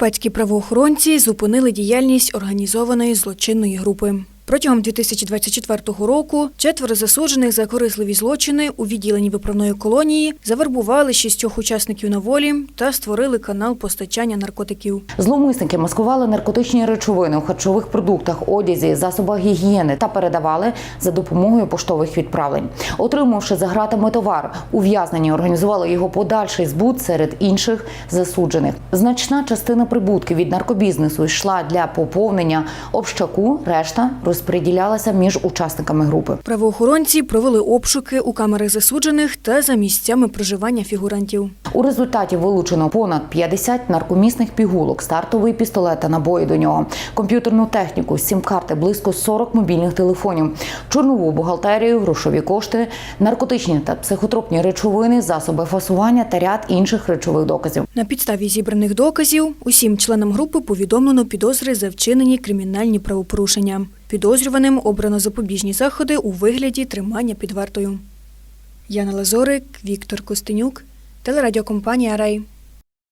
Пецькі правоохоронці зупинили діяльність організованої злочинної групи. Протягом 2024 року четверо засуджених за корисливі злочини у відділенні виправної колонії завербували шістьох учасників на волі та створили канал постачання наркотиків. Зловмисники маскували наркотичні речовини у харчових продуктах, одязі, засобах гігієни та передавали за допомогою поштових відправлень. Отримавши за гратами товар, ув'язнені організували його подальший збут серед інших засуджених. Значна частина прибутків від наркобізнесу йшла для поповнення общаку, решта розподілялася між учасниками групи. Правоохоронці провели обшуки у камерах засуджених та за місцями проживання фігурантів. У результаті вилучено понад 50 наркомісних пігулок, стартовий пістолет та набої до нього, комп'ютерну техніку, сім-карти, близько 40 мобільних телефонів, чорнову бухгалтерію, грошові кошти, наркотичні та психотропні речовини, засоби фасування та ряд інших речових доказів. На підставі зібраних доказів усім членам групи повідомлено підозри за вчинені кримінальні правопорушення. Підозрюваним обрано запобіжні заходи у вигляді тримання під вартою. Яна Лазорик, Віктор Костенюк, телерадіокомпанія Рей.